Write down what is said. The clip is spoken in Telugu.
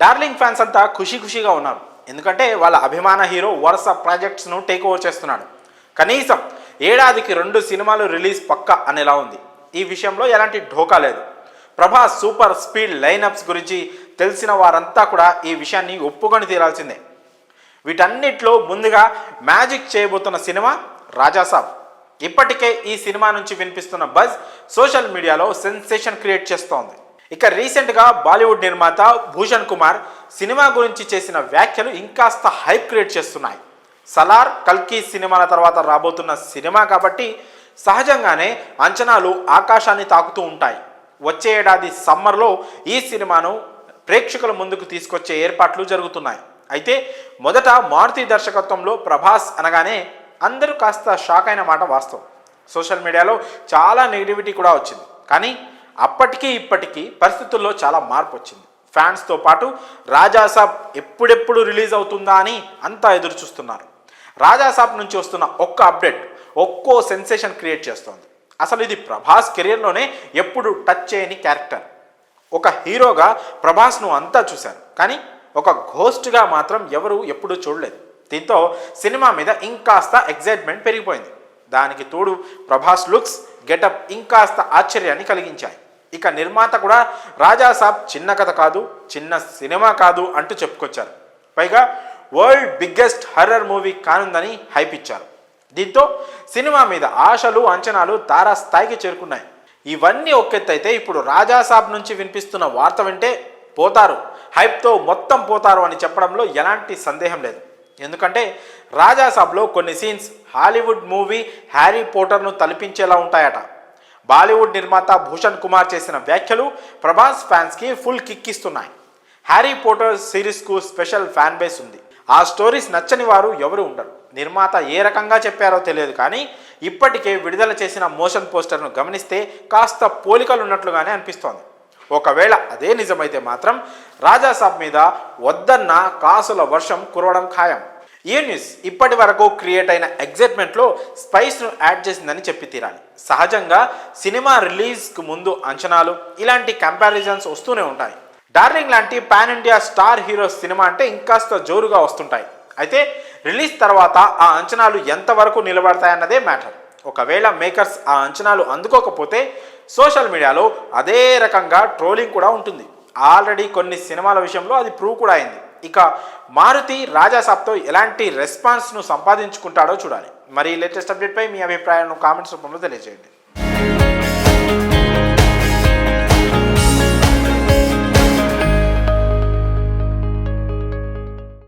డార్లింగ్ ఫ్యాన్స్ అంతా ఖుషీ ఖుషీగా ఉన్నారు. ఎందుకంటే వాళ్ళ అభిమాన హీరో వరుస ప్రాజెక్ట్స్ను టేక్ ఓవర్ చేస్తున్నాడు. కనీసం ఏడాదికి రెండు సినిమాలు రిలీజ్ పక్క అనేలా ఉంది. ఈ విషయంలో ఎలాంటి ఢోకా లేదు. ప్రభాస్ సూపర్ స్పీడ్ లైనప్స్ గురించి తెలిసిన వారంతా కూడా ఈ విషయాన్ని ఒప్పుకొని తీరాల్సిందే. వీటన్నిటిలో ముందుగా మ్యాజిక్ చేయబోతున్న సినిమా రాజాసాబ్ ఇప్పటికే ఈ సినిమా నుంచి వినిపిస్తున్న బజ్ సోషల్ మీడియాలో సెన్సేషన్ క్రియేట్ చేస్తోంది. ఇక రీసెంట్గా బాలీవుడ్ నిర్మాత భూషణ్ కుమార్ సినిమా గురించి చేసిన వ్యాఖ్యలు ఇంకాస్త హైప్ క్రియేట్ చేస్తున్నాయి. సలార్ కల్కి సినిమాల తర్వాత రాబోతున్న సినిమా కాబట్టి సహజంగానే అంచనాలు ఆకాశాన్ని తాకుతూ ఉంటాయి. వచ్చే ఏడాది సమ్మర్లో ఈ సినిమాను ప్రేక్షకుల ముందుకు తీసుకొచ్చే ఏర్పాట్లు జరుగుతున్నాయి. అయితే మొదట మారుతి దర్శకత్వంలో ప్రభాస్ అనగానే అందరూ కాస్త షాక్ అయిన మాట వాస్తవం. సోషల్ మీడియాలో చాలా నెగిటివిటీ కూడా వచ్చింది. కానీ అప్పటికీ ఇప్పటికీ పరిస్థితుల్లో చాలా మార్పు వచ్చింది. ఫ్యాన్స్తో పాటు రాజాసాబ్ ఎప్పుడెప్పుడు రిలీజ్ అవుతుందా అని అంతా ఎదురు చూస్తున్నారు. రాజాసాబ్ నుంచి వస్తున్న ఒక్క అప్డేట్ ఒక్కో సెన్సేషన్ క్రియేట్ చేస్తోంది. అసలు ఇది ప్రభాస్ కెరీర్లోనే ఎప్పుడు టచ్ చేయని క్యారెక్టర్. ఒక హీరోగా ప్రభాస్ను అంతా చూశారు. కానీ ఒక ఘోస్ట్గా మాత్రం ఎవరు ఎప్పుడూ చూడలేదు. దీంతో సినిమా మీద ఇంకాస్త ఎగ్జైట్మెంట్ పెరిగిపోయింది. దానికి తోడు ప్రభాస్ లుక్స్ గెటప్ ఇంకాస్త ఆశ్చర్యాన్ని కలిగించాయి. ఇక నిర్మాత కూడా రాజాసాబ్ చిన్న కథ కాదు చిన్న సినిమా కాదు అంటూ చెప్పుకొచ్చారు. పైగా వరల్డ్ బిగ్గెస్ట్ హర్రర్ మూవీ కానుందని హైప్ ఇచ్చారు దీంతో సినిమా మీద ఆశలు అంచనాలు తారాస్థాయికి చేరుకున్నాయి. ఇవన్నీ ఒకెత్తైతే ఇప్పుడు రాజాసాబ్ నుంచి వినిపిస్తున్న వార్త వింటే పోతారు. హైప్తో మొత్తం పోతారు అని చెప్పడంలో ఎలాంటి సందేహం లేదు. ఎందుకంటే రాజాసాబ్లో కొన్ని సీన్స్ హాలీవుడ్ మూవీ హ్యారీ పోటర్ను తలపించేలా ఉంటాయట. బాలీవుడ్ నిర్మాత భూషణ్ కుమార్ చేసిన వ్యాఖ్యలు ప్రభాస్ ఫ్యాన్స్కి ఫుల్ కిక్ ఇస్తున్నాయి హ్యారీ పోటర్ సిరీస్కు స్పెషల్ ఫ్యాన్ బేస్ ఉంది. ఆ స్టోరీస్ నచ్చని వారు ఎవరు ఉండరు. నిర్మాత ఏ రకంగా చెప్పారో తెలియదు కానీ ఇప్పటికే విడుదల చేసిన మోషన్ పోస్టర్ను గమనిస్తే కాస్త పోలికలు ఉన్నట్లుగానే అనిపిస్తోంది. ఒకవేళ అదే నిజమైతే మాత్రం రాజాసాబ్ మీద వద్దన్న కాసుల వర్షం కురవడం ఖాయం. ఈ న్యూస్ ఇప్పటి వరకు క్రియేట్ అయిన ఎగ్జైట్మెంట్లో స్పైస్ను యాడ్ చేసిందని చెప్పి తీరాలి. సహజంగా సినిమా రిలీజ్కు ముందు అంచనాలు ఇలాంటి కంపారిజన్స్ వస్తూనే ఉంటాయి. డార్లింగ్ లాంటి pan India star hero cinema అంటే ఇంకాస్త జోరుగా వస్తుంటాయి. అయితే రిలీజ్ తర్వాత ఆ అంచనాలు ఎంతవరకు నిలబడతాయన్నదే మ్యాటర్. ఒకవేళ మేకర్స్ ఆ అంచనాలు అందుకోకపోతే సోషల్ మీడియాలో అదే రకంగా ట్రోలింగ్ కూడా ఉంటుంది. ఆల్రెడీ కొన్ని సినిమాల విషయంలో అది ప్రూవ్ కూడా అయింది. ఇక మారుతి రాజాసాబ్తో ఎలాంటి రెస్పాన్స్ను సంపాదించుకుంటాడో చూడాలి. మరి లేటెస్ట్ అప్డేట్పై మీ అభిప్రాయాలను కామెంట్స్ రూపంలో తెలియజేయండి.